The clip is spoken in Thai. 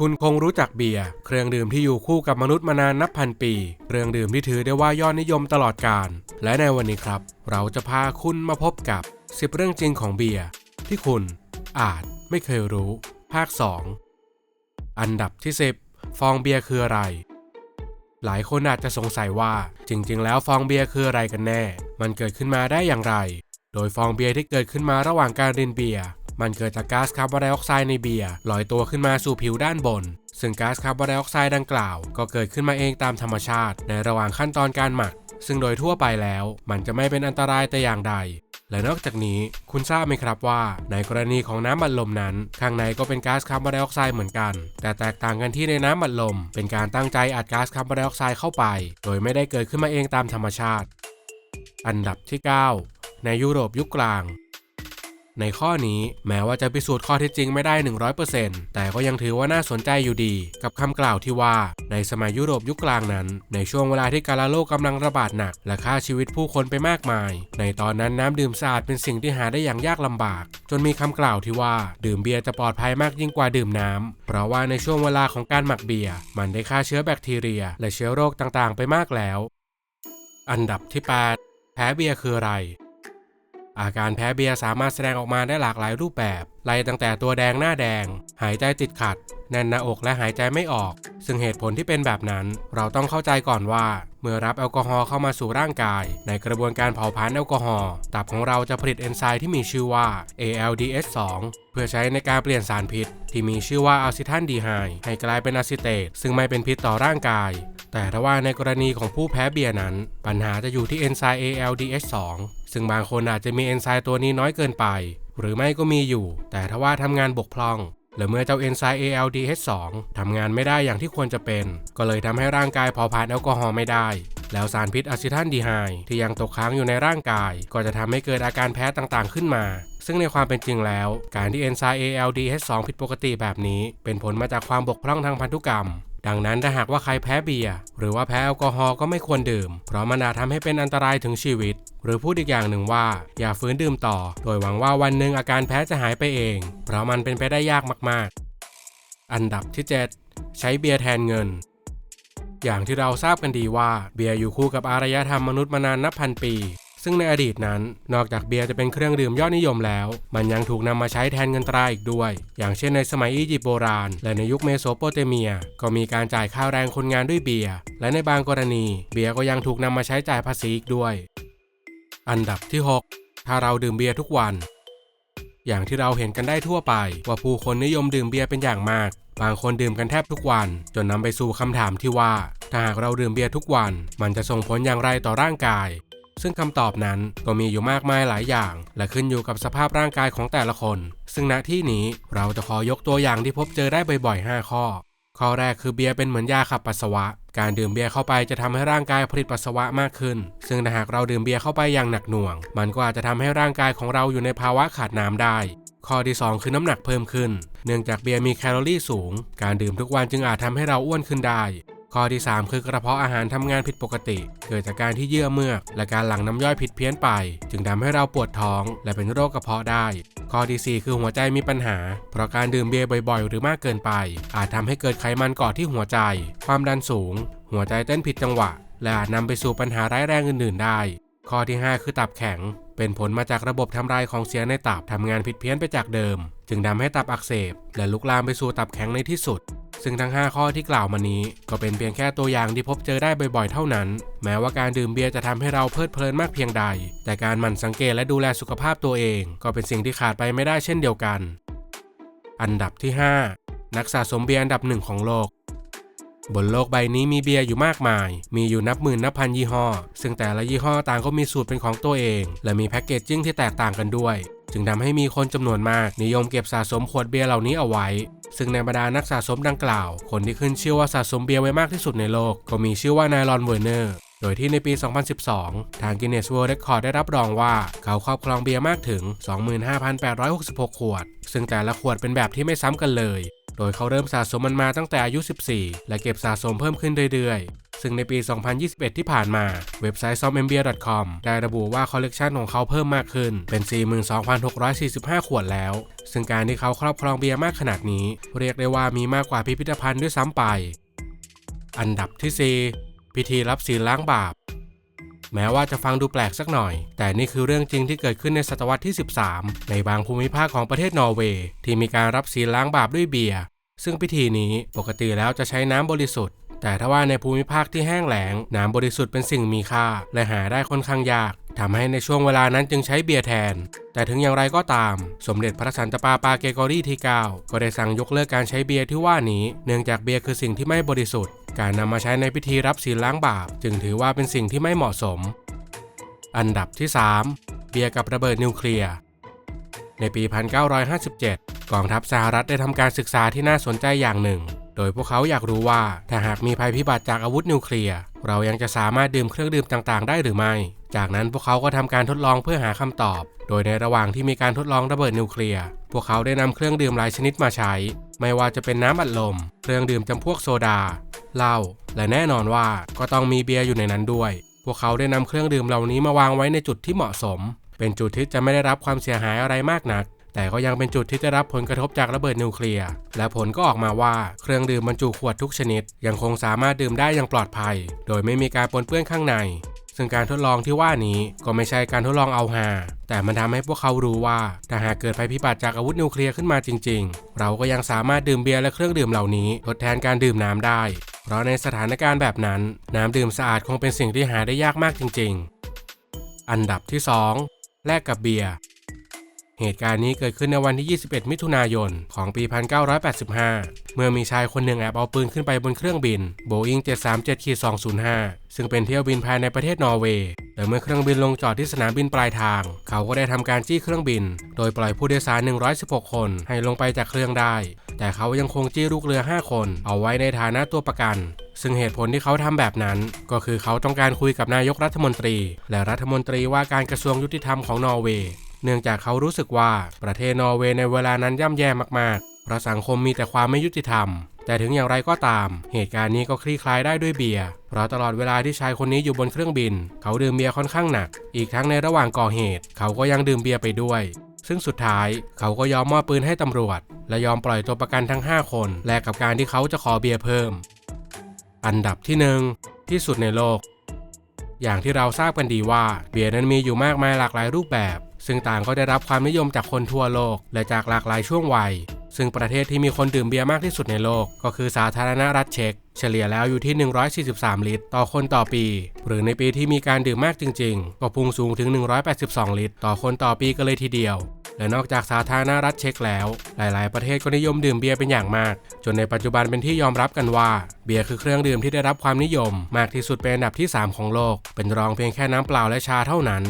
คุณคงรู้จักเบียร์เครื่องดื่มที่อยู่คู่กับมนุษย์มานานนับพันปี เครื่องดื่มที่ถือได้ว่ายอดนิยมตลอดกาลและในวันนี้ครับ เราจะพาคุณมาพบกับ 10 เรื่องจริงของเบียร์ที่คุณอาจไม่เคยรู้ ภาค 2 อันดับที่ 10 ฟองเบียร์คืออะไร หลายคนอาจจะสงสัยว่า จริง ๆ แล้วฟองเบียร์คืออะไรกันแน่ มันเกิดขึ้นมาได้อย่างไร โดยฟองเบียร์ที่เกิดขึ้นมาระหว่างการรินเบียร์ มันเกิดจากก๊าซคาร์บอนไดออกไซด์ในเบียร์ลอยตัวขึ้นมาสู่ผิวด้านบน ซึ่งก๊าซคาร์บอนไดออกไซด์ดังกล่าว ก็เกิดขึ้นมาเองตามธรรมชาติ ในระหว่างขั้นตอนการหมัก ซึ่งโดยทั่วไปแล้ว มันจะไม่เป็นอันตรายแต่อย่างใด และนอกจากนี้คุณทราบไหมครับว่า ในกรณีของน้ำบัดลมนั้น ข้างในก็เป็นก๊าซคาร์บอนไดออกไซด์เหมือนกัน แต่แตกต่างกันที่ในน้ำบัดลม เป็นการตั้งใจอัดก๊าซคาร์บอนไดออกไซด์เข้าไป โดยไม่ได้เกิดขึ้นมาเองตามธรรมชาติ อันดับที่ 9 ในยุโรปยุคกลาง ในข้อนี้แม้ว่าจะพิสูจน์ข้อเท็จจริงไม่ได้ 100%แต่ก็ยังถือว่าน่าสนใจอยู่ดี กับคำกล่าวที่ว่า ในสมัยยุโรปยุคกลางนั้น ในช่วงเวลาที่การละโรคกำลังระบาดหนัก และฆ่าชีวิตผู้คนไปมากมาย ในตอนนั้นน้ำดื่มสะอาดเป็นสิ่งที่หาได้อย่างยากลำบาก จนมีคำกล่าวที่ว่า ดื่มเบียร์จะปลอดภัยมากยิ่งกว่าดื่มน้ำเพราะว่าในช่วงเวลาของการหมักเบียร์มันได้ฆ่าเชื้อแบคทีเรีย และเชื้อโรคต่างๆ ไปมากแล้ว อันดับที่ 8 แพ้เบียร์คืออะไร อาการแพ้เบียร์สามารถแสดงออกมาได้หลากหลายรูปแบบไล่ตั้งแต่ตัวแดงหน้าแดง หายใจติดขัด แน่นหน้าอกและหายใจไม่ออก ซึ่งเหตุผลที่เป็นแบบนั้น เราต้องเข้าใจก่อนว่า เมื่อรับแอลกอฮอล์เข้ามาสู่ร่างกาย ในกระบวนการเผาผลาญแอลกอฮอล์ตับของเราจะผลิตเอนไซม์ที่มีชื่อว่า ALDH2 เพื่อใช้ในการเปลี่ยนสารพิษ ที่มีชื่อว่าอะซิทันดีไฮให้กลายเป็นอะซิเตตซึ่งไม่เป็นพิษต่อร่างกาย แต่ถ้าว่าในกรณีของผู้แพ้เบียร์นั้น ปัญหาจะอยู่ที่เอนไซม์ ALDH2 ซึ่งบางคนอาจจะมีเอนไซม์ตัวนี้น้อยเกินไป หรือไม่ก็มีอยู่ แต่ถ้าว่าทำงานบกพร่องหรือเมื่อเจ้าเอนไซม์ ALDH2 ทำงานไม่ได้อย่างที่ควรจะเป็น ก็เลยทำให้ร่างกายเผาผลาญแอลกอฮอล์ไม่ได้ แล้วสารพิษอะซิทันดีไฮที่ยังตกค้างอยู่ในร่างกาย ก็จะทำให้เกิดอาการแพ้ต่างๆขึ้นมา ซึ่งในความเป็นจริงแล้ว การที่เอนไซม์ ALDH2 ผิดปกติแบบนี้ เป็นผลมาจากความบกพร่องทางพันธุกรรม ดังนั้นถ้าหากว่าใครแพ้เบียร์หรือว่าแพ้แอลกอฮอล์ก็ไม่ควรดื่ม เพราะมันอาจทำให้เป็นอันตรายถึงชีวิต หรือพูดอีกอย่างหนึ่งว่า อย่าฝืนดื่มต่อ โดยหวังว่าวันหนึ่งอาการแพ้จะหายไปเอง เพราะมันเป็นไปได้ยากมากๆ อันดับที่ 7 ใช้เบียร์แทนเงินอย่างที่เราทราบกันดีว่าเบียร์อยู่คู่กับอารยธรรมมนุษย์มานานนับพันปี ซึ่งในอดีตนั้น นอกจากเบียร์จะเป็นเครื่องดื่มยอดนิยมแล้ว มันยังถูกนำมาใช้แทนเงินตราอีกด้วย อย่างเช่นในสมัยอียิปต์โบราณ และในยุคเมโสโปเตเมีย ก็มีการจ่ายค่าแรงคนงานด้วยเบียร์และในบางกรณี เบียร์ก็ยังถูกนำมาใช้จ่ายภาษีอีกด้วย อันดับที่ 6 ถ้าเราดื่มเบียร์ทุกวันอย่างที่เราเห็นกันได้ทั่วไป ว่าผู้คนนิยมดื่มเบียร์เป็นอย่างมาก บางคนดื่มกันแทบทุกวัน จนนำไปสู่คำถามที่ว่า ถ้าหากเราดื่มเบียร์ทุกวัน มันจะส่งผลอย่างไรต่อร่างกาย ซึ่งคำตอบนั้นก็มีอยู่มากมายหลายอย่าง และขึ้นอยู่กับสภาพร่างกายของแต่ละคน ซึ่งณที่นี้เราจะขอยกตัวอย่างที่พบเจอได้บ่อยๆ 5 ข้อ ข้อแรกคือเบียร์เป็นเหมือนยาขับปัสสาวะ การดื่มเบียร์เข้าไปจะทำให้ร่างกายผลิตปัสสาวะมากขึ้น ซึ่งหากเราดื่มเบียร์เข้าไปอย่างหนักหน่วง มันก็อาจจะทำให้ร่างกายของเราอยู่ในภาวะขาดน้ำได้ข้อที่ 2 คือน้ำหนักเพิ่มขึ้น เนื่องจากเบียร์มีแคลอรี่สูง การดื่มทุกวันจึงอาจทำให้เราอ้วนขึ้นได้ ข้อที่ 3 คือกระเพาะอาหารทำงานผิดปกติ เกิดจากการที่เยื่อเมือก และการหลั่งน้ำย่อยผิดเพี้ยนไป จึงทำให้เราปวดท้อง และเป็นโรคกระเพาะได้ ข้อที่ 4 คือหัวใจมีปัญหา เพราะการดื่มเบียร์บ่อยๆ หรือมากเกินไป อาจทำให้เกิดไขมันเกาะที่หัวใจ ความดันสูง หัวใจเต้นผิดจังหวะ และอาจนำไปสู่ปัญหาร้ายแรงอื่นๆ ได้ ข้อที่ 5 คือตับแข็ง เป็นผลมาจากระบบทำลายของเสียในตับทำงานผิดเพี้ยนไปจากเดิม จึงทำให้ตับอักเสบ และลุกลามไปสู่ตับแข็งในที่สุด ซึ่งทั้ง 5 ข้อที่กล่าวมานี้ ก็เป็นเพียงแค่ตัวอย่างที่พบเจอได้บ่อยๆ เท่านั้น แม้ว่าการดื่มเบียร์จะทำให้เราเพลิดเพลินมากเพียงใด แต่การหมั่นสังเกตและดูแลสุขภาพตัวเอง ก็เป็นสิ่งที่ขาดไปไม่ได้เช่นเดียวกัน อันดับที่ 5 นักสะสมเบียร์อันดับหนึ่งของโลก บนโลกใบนี้มีเบียร์อยู่มากมาย มีอยู่นับหมื่นนับพันยี่ห้อ ซึ่งแต่ละยี่ห้อต่างก็มีสูตรเป็นของตัวเอง และมีแพ็กเกจจิ้งที่แตกต่างกันด้วย จึงทำให้มีคนจำนวนมาก นิยมเก็บสะสมขวดเบียร์เหล่านี้เอาไว้ ซึ่งในบรรดานักสะสมดังกล่าว คนที่ขึ้นชื่อว่าสะสมเบียร์ไว้มากที่สุดในโลก ก็มีชื่อว่านายรอนเวอร์เนอร์ โดยที่ในปี 2012 ทาง Guinness World Record ได้รับรองว่าเขาครอบครองเบียร์มากถึง 25,866 ขวด ซึ่งแต่ละขวดเป็นแบบที่ไม่ซ้ำกันเลย โดยเขาเริ่มสะสมมันมาตั้งแต่อายุ 14 และเก็บสะสมเพิ่มขึ้นเรื่อยๆ ซึ่งในปี 2021 ที่ผ่านมาเว็บไซต์ s o m m b e e r c o m ได้ระบุว่าคอลเลกชันของเขาเพิ่มมากขึ้นเป็น 42,645 ขวดแล้ว ซึ่งการที่เขาครอบครองเบียร์มากขนาดนี้ เรียกได้ว่ามีมากกว่าพิพิธภัณฑ์ด้วยซ้ำไป อันดับที่ 4 พิธีรับศีลล้างบาป แม้ว่าจะฟังดูแปลกสักหน่อย แต่นี่คือเรื่องจริงที่เกิดขึ้นในศตวรรษที่ 13 ในบางภูมิภาคของประเทศนอร์เวย์ที่มีการรับศีลล้างบาปด้วยเบียร์ซึ่งพิธีนี้ปกติแล้วจะใช้น้ำบริสุทธิ์ แต่ถ้าว่าในภูมิภาคที่แห้งแล้งน้ำบริสุทธิ์เป็นสิ่งมีค่า และหาได้ค่อนข้างยากทำให้ในช่วงเวลานั้นจึงใช้เบียร์แทน แต่ถึงอย่างไรก็ตาม สมเด็จพระสันตะปาปาเกกอรี่ที่ 9 ก็ได้สั่งยกเลิกการใช้เบียร์ที่ว่านี้ เนื่องจากเบียร์คือสิ่งที่ไม่บริสุทธิ์ การนำมาใช้ในพิธีรับศีลล้างบาป จึงถือว่าเป็นสิ่งที่ไม่เหมาะสม อันดับที่ 3 เบียร์กับระเบิดนิวเคลียร์ ในปี 1957 กองทัพสหรัฐได้ทำการศึกษาที่น่าสนใจอย่างหนึ่ง โดยพวกเขาอยากรู้ว่าถ้าหากมีภัยพิบัติจากอาวุธนิวเคลียร์เรายังจะสามารถดื่มเครื่องดื่มต่างๆ ได้หรือไม่ จากนั้นพวกเขาก็ทำการทดลองเพื่อหาคำตอบ โดยในระหว่างที่มีการทดลองระเบิดนิวเคลียร์พวกเขาได้นำเครื่องดื่มหลายชนิดมาใช้ ไม่ว่าจะเป็นน้ำอัดลม เครื่องดื่มจำพวกโซดาเหล้าและแน่นอนว่าก็ต้องมีเบียร์อยู่ในนั้นด้วย พวกเขาได้นำเครื่องดื่มเหล่านี้มาวางไว้ในจุดที่เหมาะสม เป็นจุดที่จะไม่ได้รับความเสียหายอะไรมากนัก แต่ก็ยังเป็นจุดที่จะรับผลกระทบจากระเบิดนิวเคลียร์ และผลก็ออกมาว่าเครื่องดื่มบรรจุขวดทุกชนิด ยังคงสามารถดื่มได้อย่างปลอดภัย โดยไม่มีการปนเปื้อนข้างใน ซึ่งการทดลองที่ว่านี้ก็ไม่ใช่การทดลองเอาฮาแต่มันทำให้พวกเขารู้ว่าถ้าหากเกิดภัยพิบัติจากอาวุธนิวเคลียร์ขึ้นมาจริง ๆ เราก็ยังสามารถดื่มเบียร์และเครื่องดื่มเหล่านี้ ทดแทนการดื่มน้ำได้ เพราะในสถานการณ์แบบนั้น น้ำดื่มสะอาดคงเป็นสิ่งที่หาได้ยากมากจริง ๆ อันดับที่ 2 แลกกับเบียร์ เหตุการณ์นี้เกิดขึ้นในวันที่ 21 มิถุนายน ของปี 1985 เมื่อมีชายคนหนึ่งแอบเอาปืนขึ้นไปบนเครื่องบิน Boeing 737-205 ซึ่งเป็นเที่ยวบินภายในประเทศนอร์เวย์ แต่เมื่อเครื่องบินลงจอดที่สนามบินปลายทาง เขาก็ได้ทำการจี้เครื่องบิน โดยปล่อยผู้โดยสาร 116 คนให้ลงไปจากเครื่องได้ แต่เขายังคงจี้ลูกเรือ 5 คน เอาไว้ในฐานะตัวประกันซึ่งเหตุผลที่เขาทำแบบนั้น ก็คือเขาต้องการคุยกับนายกรัฐมนตรี และรัฐมนตรีว่าการกระทรวงยุติธรรมของนอร์เวย์ เนื่องจากเขารู้สึกว่าประเทศนอร์เวย์ในเวลานั้นย่ำแย่มากๆเพราะสังคมมีแต่ความไม่ยุติธรรม แต่ถึงอย่างไรก็ตาม เหตุการณ์นี้ก็คลี่คลายได้ด้วยเบียร์เพราะตลอดเวลาที่ชายคนนี้อยู่บนเครื่องบิน เขาดื่มเบียร์ค่อนข้างหนัก อีกทั้งในระหว่างก่อเหตุ เขาก็ยังดื่มเบียร์ไปด้วยซึ่งสุดท้ายเขาก็ยอมมอบปืนให้ตำรวจ และยอมปล่อยตัวประกันทั้ง 5 คน แลกกับการที่เขาจะขอเบียร์เพิ่ม อันดับที่หนึ่งที่สุดในโลก อย่างที่เราทราบกันดีว่าเบียร์นั้นมีอยู่มากมายหลากหลายรูปแบบ ซึ่งต่างก็ได้รับความนิยมจากคนทั่วโลก และจากหลากหลายช่วงวัย ซึ่งประเทศที่มีคนดื่มเบียร์มากที่สุดในโลก ก็คือสาธารณรัฐเช็ก เฉลี่ยแล้วอยู่ที่ 143 ลิตร ต่อคนต่อปี หรือในปีที่มีการดื่มมากจริง ๆ ก็พุ่งสูงถึง 182 ลิตร ต่อคนต่อปีกันเลยทีเดียวและนอกจากสาธารณรัฐเช็กแล้ว หลาย ๆ ประเทศก็นิยมดื่มเบียร์เป็นอย่างมาก จนในปัจจุบันเป็นที่ยอมรับกันว่า เบียร์คือเครื่องดื่มที่ได้รับความนิยม มากที่สุดเป็นอันดับที่ 3 ของโลก เป็นรองเพียงแค่น้ำเปล่าและชาเท่านั้น